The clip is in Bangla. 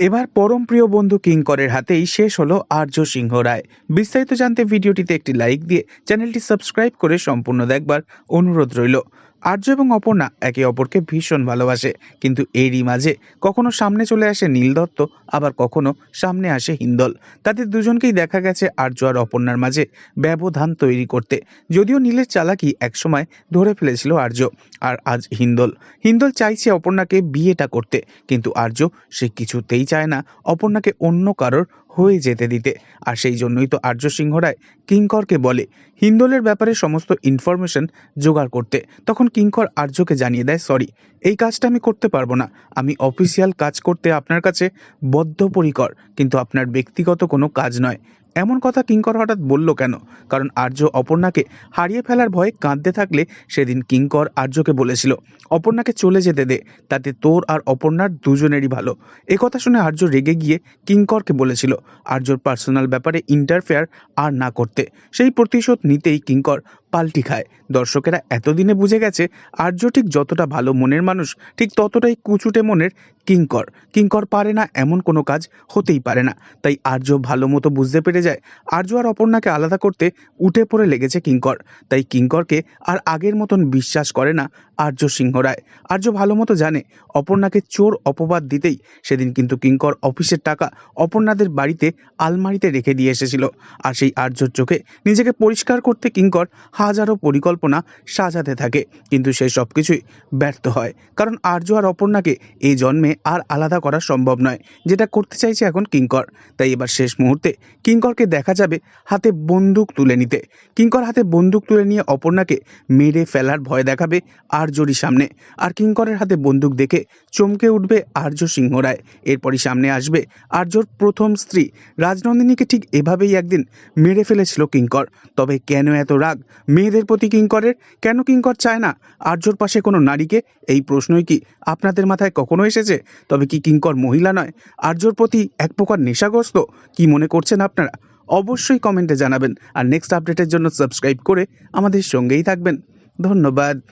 এবার পরম প্রিয় বন্ধু কিঙ্করের হাতেই শেষ হলো আর্য সিংহ রায়। বিস্তারিত জানতে ভিডিওটিতে একটি লাইক দিয়ে চ্যানেলটি সাবস্ক্রাইব করে সম্পূর্ণ দেখবার অনুরোধ রইল। আর্য এবং অপর্ণা একে অপরকে ভীষণ ভালোবাসে। কিন্তু এরই মাঝে কখনো সামনে চলে আসে নীল দত্ত, আবার কখনো সামনে আসে হিন্দল। তাদের দুজনকেই দেখা গেছে আর্য আর অপর্ণার মাঝে ব্যবধান তৈরি করতে। যদিও নীলের চালাকি একসময় ধরে ফেলেছিল আর্য, আর আজ হিন্দল। হিন্দল চাইছে অপর্ণাকে বিয়েটা করতে, কিন্তু আর্য সে কিছুতেই চায় না অপর্ণাকে অন্য কারোর হয়ে যেতে দিতে। আর সেই জন্যই তো আর্য সিংহ রায় কিঙ্করকে বলে। হিন্দলের ব্যাপারে সমস্ত ইনফরমেশন জোগাড় করতে। তখন কিঙ্কর আর্যকে জানিয়ে দেয়, সরি, এই কাজটা আমি করতে পারব না। আমি অফিসিয়াল কাজ করতে আপনার কাছে বদ্ধপরিকর, কিন্তু আপনার ব্যক্তিগত কোনো কাজ নয়। এমন কথা কিঙ্কর হঠাৎ বলল কেন? কারণ আর্য অপর্ণাকে হারিয়ে ফেলার ভয়ে কাঁদতে থাকলে সেদিন কিঙ্কর আর্যকে বলেছিল, অপর্ণাকে চলে যেতে দে, তাতে তোর আর অপর্ণার দুজনেরই ভালো। কথা শুনে আর্য রেগে গিয়ে কিঙ্করকে বলেছিল, আর্যর পার্সোনাল ব্যাপারে ইন্টারফেয়ার আর না করতে। সেই প্রতিশোধ নিতেই কিঙ্কর পাল্টি খায়। দর্শকেরা এতদিনে বুঝে গেছে, আর্য ঠিক যতটা ভালো মনের মানুষ, ঠিক ততটাই কুচুটে মনের কিঙ্কর। কিঙ্কর পারে না এমন কোনো কাজ, হতেই পারে না। তাই আর্য ভালো মতো বুঝতে পেরে যায়। আর্য আর অপর্ণাকে আলাদা করতে উঠে পড়ে লেগেছে কিঙ্কর। তাই কিঙ্করকে আর আগের মতন বিশ্বাস করে না আর্য সিংহ রায়। আর্য ভালো মতো জানে, অপর্ণাকে চোর অপবাদ দিতেই সেদিন কিন্তু কিঙ্কর অফিসের টাকা অপর্ণাদের বাড়িতে আলমারিতে রেখে দিয়ে এসেছিল। আর সেই আর্যর চোখে নিজেকে পরিষ্কার করতে কিঙ্কর হাজারো পরিকল্পনা সাজাতে থাকে। কিন্তু সেই সব কিছুই ব্যর্থ হয়। কারণ আর্য আর অপর্ণাকে এই জন্মে আর আলাদা করা সম্ভব নয়, যেটা করতে চাইছে এখন কিঙ্কর। তাই এবার শেষ মুহূর্তে কিঙ্করকে দেখা যাবে হাতে বন্দুক তুলে নিতে। কিঙ্কর হাতে বন্দুক তুলে নিয়ে অপর্ণাকে মেরে ফেলার ভয় দেখাবে আর্যরই সামনে। আর কিঙ্করের হাতে বন্দুক দেখে চমকে উঠবে আর্য সিংহ রায়। এরপরই সামনে আসবে আর্যর প্রথম স্ত্রী। রাজনন্দিনীকে ঠিক এভাবেই একদিন মেরে ফেলেছিল কিঙ্কর। তবে কেন এত রাগ? মেয়েদের প্রতি কিঙ্করের? কেন কিঙ্কর চায় না? আর্যর পাশে কোনো নারীকে? এই প্রশ্নই কি আপনাদের মাথায় কখনো এসেছে? তবে কি কিঙ্কর মহিলা নয়? আর্যর প্রতি এক প্রকার নেশাগ্রস্ত? কি মনে করছেন আপনারা? অবশ্যই কমেন্টে জানাবেন। আর নেক্সট আপডেটের জন্য সাবস্ক্রাইব করে আমাদের সঙ্গেই থাকবেন। ধন্যবাদ।